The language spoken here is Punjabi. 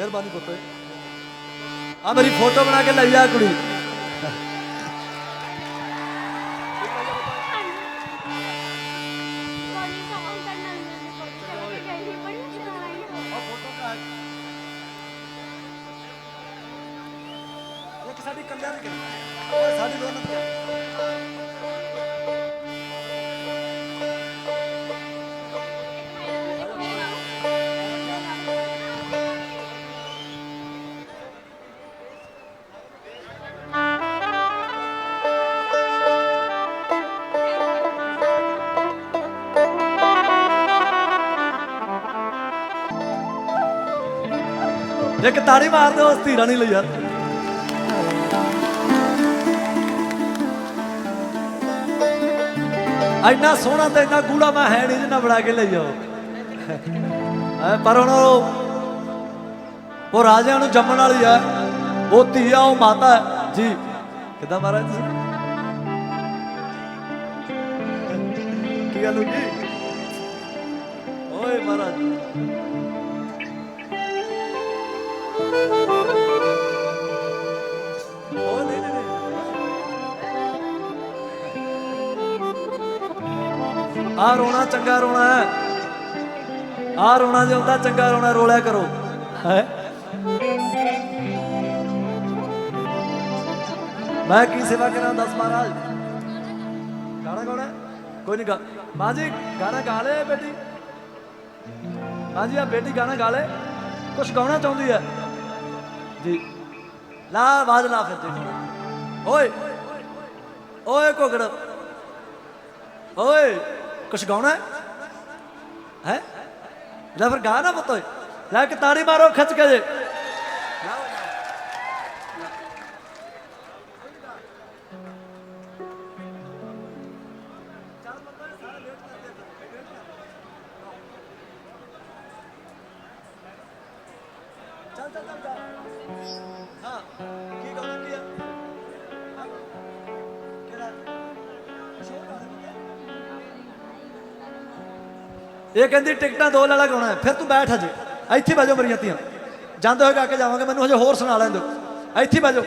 ਮਿਹਰਬਾਨੀ ਪੁੱਤ ਆ ਮੇਰੀ ਫੋਟੋ ਬਣਾ ਕੇ ਲਈ ਆ ਕੁੜੀ। ਸਾਡੀ ਕੱਲਿਆਂ ਦੀ ਕਰੀ ਸਾਡੀ ਦੋਨਾਂ ਇੱਕ ਤਾੜੀ ਮਾਰ ਦਿਓ ਉਸ ਧੀਰਾਂ ਨਹੀਂ ਲਈ ਯਾਰ ਇੰਨਾ ਸੋਹਣਾ ਤੇ ਇੰਨਾ ਗੂੜਾ ਮੈਂ ਹੈ ਨਹੀਂ ਜਿੰਨਾ ਬਣਾ ਕੇ ਲਈ ਆਓ ਪਰ ਹੁਣ ਉਹ ਰਾਜਿਆਂ ਨੂੰ ਜੰਮਣ ਵਾਲੀ ਆ। ਉਹ ਧੀ ਆ, ਉਹ ਮਾਤਾ ਹੈ। ਜੀ, ਕਿਦਾਂ ਮਹਾਰਾਜ ਜੀ ਕੀ ਗੱਲ ਹੋ ਗਈ? ਓਏ ਮਹਾਰਾਜ। ਆ ਰੋਣਾ ਚੰਗਾ ਰੋਣਾ ਹੈ। ਆ ਰੋਣਾ ਜੇ ਹੁੰਦਾ ਚੰਗਾ ਰੋਣਾ ਰੋਲਿਆ ਕਰੋ। ਹੈ? ਮੈਂ ਕੀ ਸੇਵਾ ਕਰਾਂ ਦੱਸ ਮਹਾਰਾਜ? ਗਾਣਾ ਗਾਉਣਾ ਕੋਈ ਨਹੀਂ ਗਾ ਮਾਂ ਜੀ ਗਾਣਾ ਗਾ ਲੈ ਬੇਟੀ। ਮਾਂ ਜੀ ਆ ਬੇਟੀ ਗਾਣਾ ਗਾ ਲੈ। ਕੁਝ ਗਾਉਣਾ ਚਾਹੁੰਦੀ ਹੈ? ਜੀ ਲਾ ਆਵਾਜ਼ ਲਾ ਫਿਰ ਜੀ ਓਏ ਓਏ ਕੋਕੜ ਓਏ ਕੁਛ ਗਾਉਣਾ ਹੈ ਹੈ ਲੈ ਫਿਰ ਗਾ ਨਾ ਪੁੱਤ ਓਏ ਲੈ ਕੇ ਤਾੜੀ ਮਾਰੋ ਖਿੱਚ ਕੇ ਜੇ ਚੱਲ ਚੱਲ ਚੱਲ ਇਹ ਕਹਿੰਦੀ ਟਿਕਟਾਂ ਦੋ ਲਾਲਾ ਗਾਉਣਾ ਫਿਰ ਤੂੰ ਬੈਠ ਹਜੇ। ਇੱਥੇ ਬੈਜੋ ਮੇਰੀਆਂ ਧੀਆਂ। ਜਾਂਦੇ ਹੋਏ ਗਾ ਕੇ ਜਾਵਾਂਗੇ, ਮੈਨੂੰ ਹਜੇ ਹੋਰ ਸੁਣਾ ਲੈਣ ਦਿਓ। ਇੱਥੇ ਬੈਜੋ